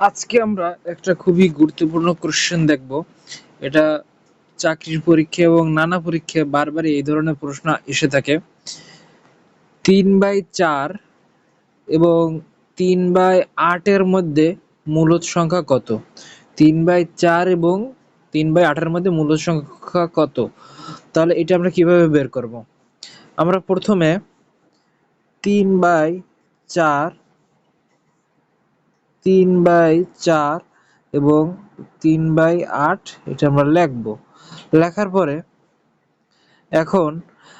আজকে আমরা একটা খুবই গুরুত্বপূর্ণ কোশ্চেন দেখব। এটা চাকরির পরীক্ষা এবং নানা পরীক্ষায় বারবার এই ধরনের প্রশ্ন এসে থাকে। তিন বাই চার এবং তিন বাই আটের মধ্যে মূলদ সংখ্যা কত? তিন বাই চার এবং তিন বাই আটের মধ্যে মূলদ সংখ্যা কত? তাহলে এটা আমরা কীভাবে বের করব? আমরা প্রথমে তিন বাই চার তিন বাই চার এবং তিন বাই আট, এটা আমরা লিখব। লেখার পরে এখন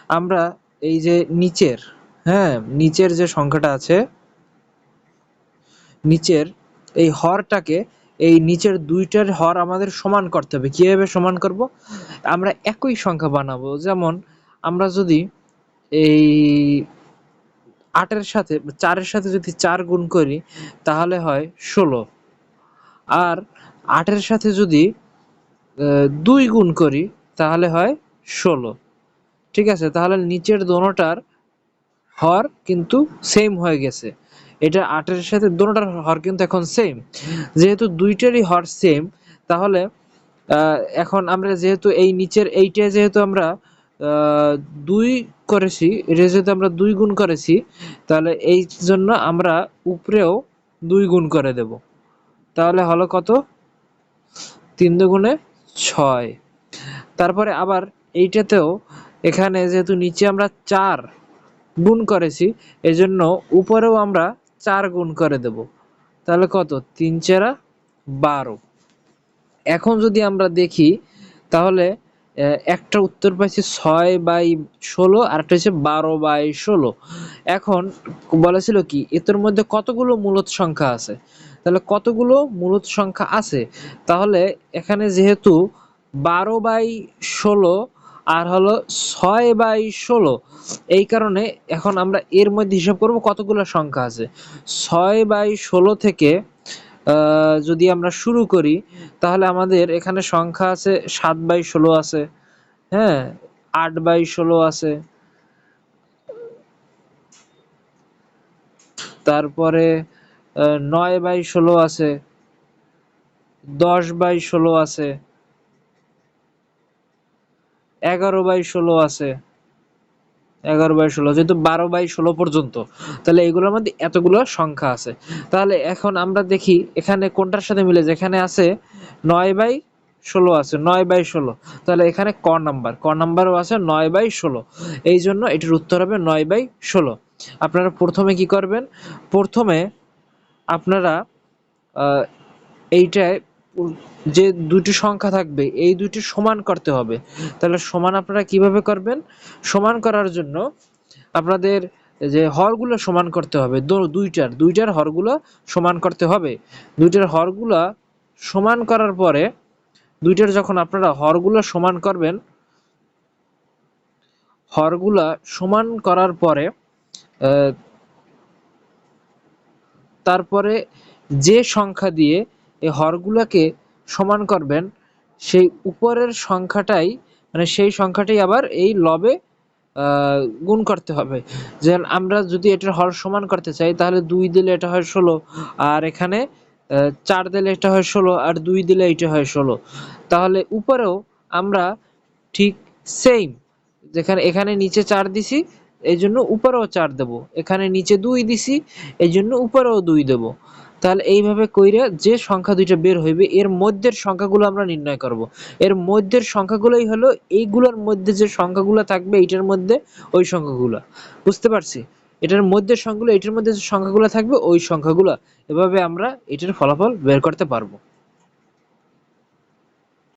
আমরা এই যে নিচের হ্যাঁ নিচের যে সংখ্যাটা আছে, নিচের এই হরটাকে এই নিচের দুইটার হর আমাদের সমান করতে হবে। কীভাবে সমান করব? আমরা একই সংখ্যা বানাবো। যেমন আমরা যদি এই আটের সাথে, চারের সাথে যদি চার গুণ করি, তাহলে হয় ষোলো। আর আটের সাথে যদি দুই গুণ করি, তাহলে হয় ষোলো। ঠিক আছে? তাহলে নিচের দোনোটার হর কিন্তু সেম হয়ে গেছে। এটা আটের সাথে, দোনোটার হর কিন্তু এখন সেম যেহেতু দুইটারই হর সেম তাহলে এখন আমরা যেহেতু এই নিচের এইটা যেহেতু আমরা দুই করেছি, এটা যেহেতু আমরা দুই গুণ করেছি, তাহলে এই জন্য আমরা উপরেও দুই গুণ করে দেব। তাহলে হলো কত? তিন দুগুণে ছয়। তারপরে আবার এইটাতেও এখানে যেহেতু নিচে আমরা চার গুণ করেছি, এজন্য উপরেও আমরা চার গুণ করে দেব। তাহলে কত? তিন চেরা বারো। এখন যদি আমরা দেখি, তাহলে একটা উত্তর পাইছি ছয় বাই ষোলো, আর একটা হচ্ছে বারো বাই ষোলো। এখন বলেছিল কি এতর মধ্যে কতগুলো মূলত সংখ্যা আছে? তাহলে কতগুলো মূলত সংখ্যা আছে? তাহলে এখানে যেহেতু বারো বাই ষোলো, আর হলো ছয় বাই ষোলো, এই কারণে এখন আমরা এর মধ্যে হিসাব করব কতগুলো সংখ্যা আছে। ছয় বাই ষোলো থেকে যদি আমরা শুরু করি, তাহলে আমাদের এখানে সংখ্যা আছে সাত বাই ষোলো আছে হ্যাঁ? আট বাই ষোলো আছে। তারপরে নয় বাই ষোলো আছে, দশ বাই ষোলো আছে, এগারো বাই ষোলো আছে। এগারো বাই ষোলো, যেহেতু বারো বাই ষোলো পর্যন্ত, তাহলে এগুলোর মধ্যে এতগুলো সংখ্যা আছে। তাহলে এখন আমরা দেখি এখানে কোনটার সাথে মিলে যেখানে আছে নয় বাই ষোলো আছে, নয় বাই ষোলো। তাহলে এখানে ক নাম্বার, ক নাম্বারও আছে নয় বাই ষোলো। এই জন্য এটির উত্তর হবে নয় বাই ষোলো। আপনারা প্রথমে কি করবেন? প্রথমে আপনারা এইটায় যে দুটি সংখ্যা থাকবে, এই দুটি সমান করতে হবে। তাহলে সমান আপনারা কীভাবে করবেন? সমান করার জন্য আপনাদের যে হরগুলো সমান করতে হবে দুইটার দুইটার হরগুলো সমান করতে হবে। দুইটার হরগুলো সমান করার পরে দুইটার যখন আপনারা হরগুলো সমান করবেন, হরগুলা সমান করার পরে তারপরে যে সংখ্যা দিয়ে এই হরগুলোকে সমান করবেন, সেই উপরের সংখ্যাটাই মানে সেই সংখ্যাটাই আবার এই লবে গুণ করতে হবে। যেন আমরা যদি এটার হর সমান করতে চাই, তাহলে দুই দিলে এটা হয় ষোলো, আর এখানে চার দিলে এটা হয় ষোলো, আর দুই দিলে এটা হয় ষোলো। তাহলে উপরেও আমরা ঠিক সেম যেখানে, এখানে নিচে চার দিছি, এই জন্য উপরেও চার দেব। এখানে নিচে দুই দিছি, এই জন্য উপরেও দুই দেব। তাহলে এইভাবে কইরা যে সংখ্যা দুইটা বের হইবে, এর মধ্যের সংখ্যাগুলো আমরা নির্ণয় করব। এর মধ্যের সংখ্যাগুলোই হলো এইগুলোর মধ্যে যে সংখ্যাগুলো থাকবে, এইটার মধ্যে ওই সংখ্যাগুলো। বুঝতে পারছি? এটার মধ্যে সংখ্যাগুলো এটার মধ্যে যে সংখ্যাগুলো থাকবে, ওই সংখ্যাগুলো। এভাবে আমরা এটার ফলাফল বের করতে পারব।